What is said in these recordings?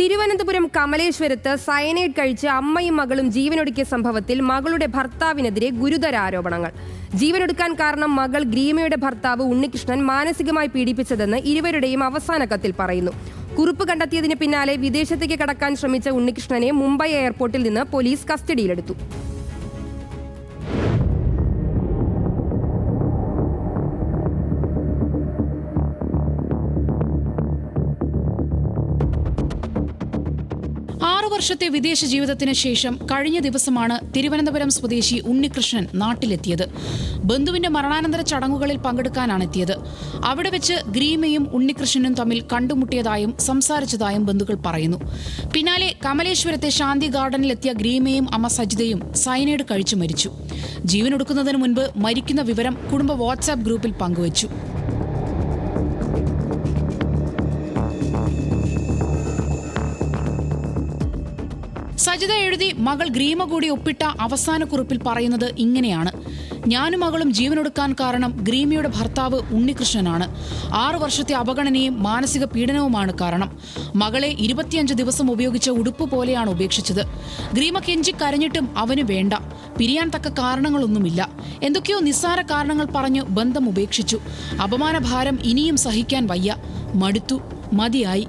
Thiruvananthapuram കമലേശ്വരത്ത് cyanide കഴിച്ച് അമ്മയും മകളും ജീവനൊടുക്കിയ സംഭവത്തിൽ മകളുടെ ഭർത്താവിനെതിരെ ഗുരുതര ആരോപണങ്ങൾ. ജീവനൊടുക്കാൻ കാരണം മകൾ ഗ്രീമയുടെ ഭർത്താവ് ഉണ്ണികൃഷ്ണൻ മാനസികമായി പീഡിപ്പിച്ചതെന്ന് ഇരുവരുടെയും അവസാന കത്തിൽ പറയുന്നു. കുറിപ്പ് കണ്ടെത്തിയതിന് പിന്നാലെ വിദേശത്തേക്ക് കടക്കാൻ ശ്രമിച്ച ഉണ്ണികൃഷ്ണനെ മുംബൈ എയർപോർട്ടിൽ നിന്ന് പോലീസ് കസ്റ്റഡിയിലെടുത്തു. ആറു വർഷത്തെ വിദേശ ജീവിതത്തിന് ശേഷം കഴിഞ്ഞ ദിവസമാണ് തിരുവനന്തപുരം സ്വദേശി ഉണ്ണികൃഷ്ണൻ നാട്ടിലെത്തിയത്. ബന്ധുവിന്റെ മരണാനന്തര ചടങ്ങുകളിൽ പങ്കെടുക്കാനാണ് എത്തിയത്. അവിടെ വെച്ച് ഗ്രീമയും ഉണ്ണികൃഷ്ണനും തമ്മിൽ കണ്ടുമുട്ടിയതായും സംസാരിച്ചതായും ബന്ധുക്കൾ പറയുന്നു. പിന്നാലെ കമലേശ്വരത്തെ ശാന്തി ഗാർഡനിലെത്തിയ ഗ്രീമയും അമ്മ സജിതയും സൈനൈഡ് കഴിച്ചു മരിച്ചു. ജീവനൊടുക്കുന്നതിന് മുൻപ് മരിക്കുന്ന വിവരം കുടുംബ വാട്സാപ്പ് ഗ്രൂപ്പിൽ പങ്കുവച്ചു. സജിത എഴുതി മകൾ ഗ്രീമ കൂടി ഒപ്പിട്ട അവസാന കുറിപ്പിൽ പറയുന്നത് ഇങ്ങനെയാണ്. ഞാനും മകളും ജീവനൊടുക്കാൻ കാരണം ഗ്രീമയുടെ ഭർത്താവ് ഉണ്ണികൃഷ്ണനാണ്. ആറു വർഷത്തെ അവഗണനയും മാനസിക പീഡനവുമാണ് കാരണം. മകളെ ഇരുപത്തിയഞ്ച് ദിവസം ഉപയോഗിച്ച ഉടുപ്പ് പോലെയാണ് ഉപേക്ഷിച്ചത്. ഗ്രീമ കെഞ്ചി കരഞ്ഞിട്ടും അവന് വേണ്ട. പിരിയാൻ തക്ക കാരണങ്ങളൊന്നുമില്ല. എന്തൊക്കെയോ നിസ്സാര കാരണങ്ങൾ പറഞ്ഞ് ബന്ധം ഉപേക്ഷിച്ചു. അപമാനഭാരം ഇനിയും സഹിക്കാൻ വയ്യ. മടുത്തു. മതിയായി.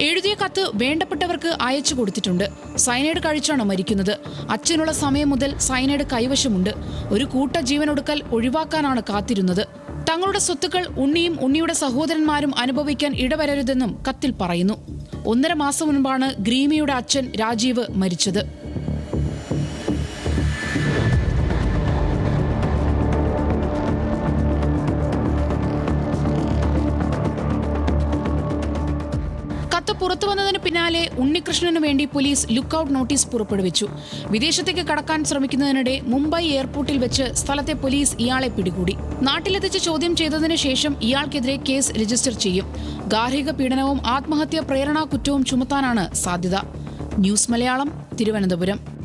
എഴുതിയ കത്ത് വേണ്ടപ്പെട്ടവർക്ക് അയച്ചു കൊടുത്തിട്ടുണ്ട്. സൈനൈഡ് കഴിച്ചാണ് മരിക്കുന്നത്? അച്ഛനുള്ള സമയം മുതൽ സൈനൈഡ് കൈവശമുണ്ട്. ഒരു കൂട്ട ജീവനൊടുക്കൽ ഒഴിവാക്കാനാണ് കാത്തിരുന്നത്. തങ്ങളുടെ സ്വത്തുക്കൾ ഉണ്ണിയും ഉണ്ണിയുടെ സഹോദരന്മാരും അനുഭവിക്കാൻ ഇടവരരുതെന്നും കത്തിൽ പറയുന്നു. ഒന്നര മാസം മുൻപാണ് ഗ്രീമിയുടെ അച്ഛൻ രാജീവ് മരിച്ചത്. കത്ത് പുറത്തു വന്നതിന് പിന്നാലെ ഉണ്ണികൃഷ്ണന് വേണ്ടി പോലീസ് ലുക്കൌട്ട് നോട്ടീസ് പുറപ്പെടുവിച്ചു. വിദേശത്തേക്ക് കടക്കാൻ ശ്രമിക്കുന്നതിനിടെ മുംബൈ എയർപോർട്ടിൽ വെച്ച് സ്ഥലത്തെ പോലീസ് ഇയാളെ പിടികൂടി. നാട്ടിലെത്തിച്ച് ചോദ്യം ചെയ്തതിനു ശേഷം ഇയാൾക്കെതിരെ കേസ് രജിസ്റ്റർ ചെയ്യും. ഗാർഹിക പീഡനവും ആത്മഹത്യാ പ്രേരണാ കുറ്റവും ചുമത്താനാണ് സാധ്യത. ന്യൂസ് മലയാളം തിരുവനന്തപുരം.